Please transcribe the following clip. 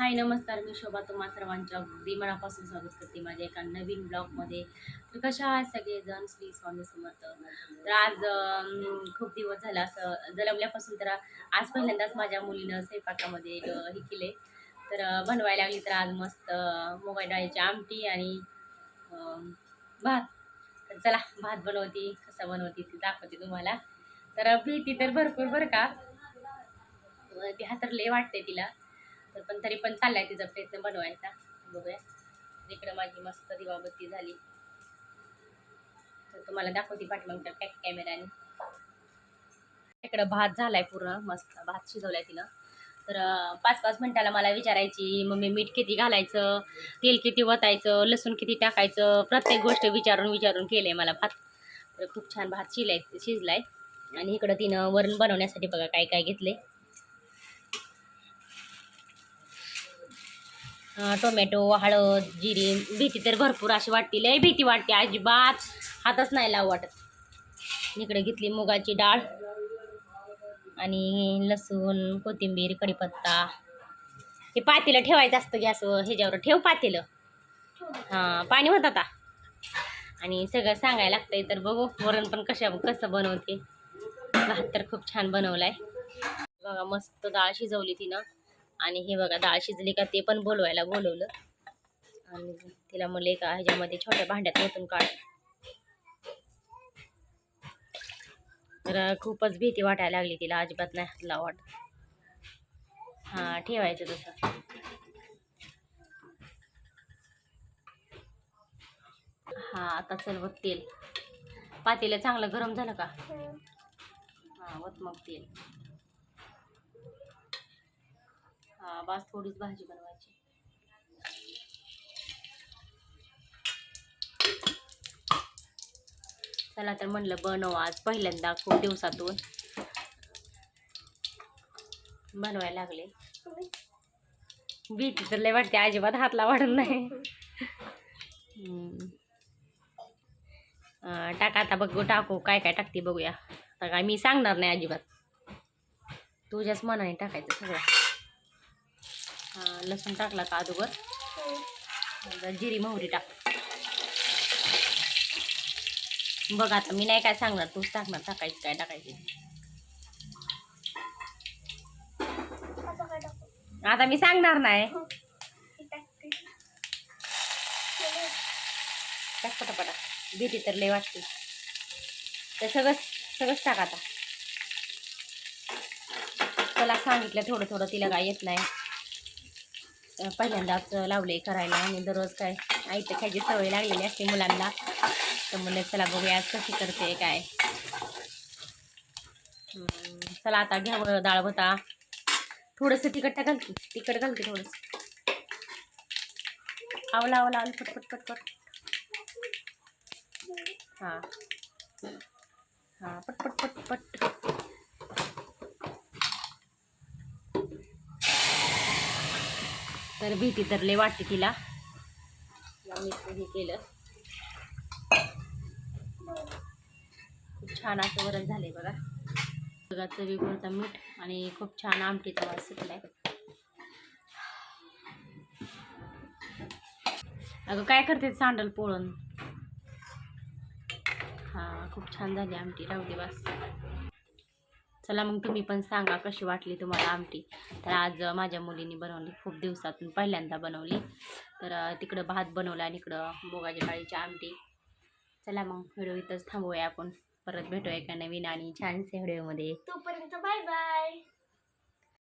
हाय नमस्कार मी शोभा. तुम्हा सर्वांच्या अगदी मनापासून स्वागत करते माझ्या एका नवीन ब्लॉगमध्ये. तर कशा आहात सगळेजण? श्री स्वामी समर्थ. तर आज खूप दिवस झाला असं जलमल्यापासून तर आज पहिल्यांदाच माझ्या मुलीनं स्वयंपाकामध्ये हे केले. तर बनवायला लागली तर आज मस्त मोबाईल डाळीची आमटी आणि भात. तर चला भात बनवते कसं बनवते ती दाखवते तुम्हाला. तर भीती तर भरपूर बरं का? अं, ती हातरले वाटते तिला. तर पण तरी पण चाललाय तिचा प्रयत्न बनवायचा. बघूया. इकडं माझी मस्त दिवाबत्ती झाली. तर तुम्हाला दाखवते पाठीमागच्या पॅक कॅमेऱ्याने इकडं भात झालाय पूर्ण मस्त भात शिजवलाय तिनं. तर पाच पाच मिनिटाला मला विचारायची मम्मी मीठ किती घालायचं तेल किती वतायचं लसूण किती टाकायचं प्रत्येक गोष्ट विचारून विचारून केलंय मला भात. तर खूप छान भात शिलाय शिजलाय. आणि इकडं तिनं वरण बनवण्यासाठी बघा काय काय घेतले टोमॅटो हळद जिरी भीती तर भरपूर अशी वाटते. लय भीती वाटते अजिबात हातच नाही लाव वाटत. इकडे घेतली मुगाची डाळ आणि लसूण कोथिंबीर कढीपत्ता. हे पातेलं ठेवायचं असतं गॅसवर ह्याच्यावर. ठेव पातेलं. हां पाणी होत आता. आणि सगळं सांगायला लागतंय तर बघू वरण पण कशा कसं बनवते. भात तर खूप छान बनवलाय. बघा मस्त डाळ शिजवली तिनं. आणि हे बघा डाळ शिजली का ते पण बोलवायला बोलवलं. आणि तिला म्हणले का ह्याच्यामध्ये छोट्या भांड्यात ओतून काढ तर खूपच भीती वाटायला लागली तिला अजिबात नाही हातला वाट हां ठेवायचं तसं. हां आता चल बघ तेल. पातेलं चांगलं गरम झालं का? हां वत मग तेल. हा थोडीच भाजी बनवायची. चला तर म्हणलं बनव आज पहिल्यांदा खूप दिवसातून. बनवायला लागले. भीती तर लय वाटते अजिबात हातला वाढत नाही. टाका आता बघू टाकू काय काय टाकते बघूया. आता काय मी सांगणार नाही अजिबात. तुझ्याच मनाने टाकायचं सगळं. लसूण टाकला का अगोदर जिरी मोहरी टाक. बघ आता मी नाही काय सांगणार तूच टाकणार टाकायचं काय टाकायचं. आता मी सांगणार नाही. टाक पटापटा. भीती तर लय वाटते. तर सगळंच सगळंच टाक आता. त्याला सांगितलं थोडं थोडं तिला काय येत नाही. पहिल्यांदाच लावले करायला आणि दररोज काय आईचं खायची सवय लागलेली असते मुलांना. तर म्हणलं चला बघूया आज कशी करते काय. चला आता घ्यावं डाळ होता थोडंसं तिखट घालते तिखट घालते थोडंसं. आवला आवला आल पटपट पटपट. हां. हां पटपट पटपट. तर भीती तर लय वाटते तिला. मी हे केलं. खूप छान असं वरण झालंय बघा. बघा चवीपुरता मीठ आणि खूप छान आमटीचा वास सुटलाय. अगं काय करते सांडल पोळण हा खूप छान झाली आमटी. राहू दे बस. चला मग तुम्ही पण सांगा कशी वाटली तुम्हाला आमटी. तर आज माझ्या मुलीने बनवली खूप दिवसातून पहिल्यांदा बनवली. तर तिकडं भात बनवला आणि इकडं मुगाच्या डाळीची आमटी. चला मग व्हिडिओ इथंच थांबूया आपण. परत भेटूया एका नवीन आणि छानशा व्हिडिओमध्ये. तोपर्यंत बाय बाय.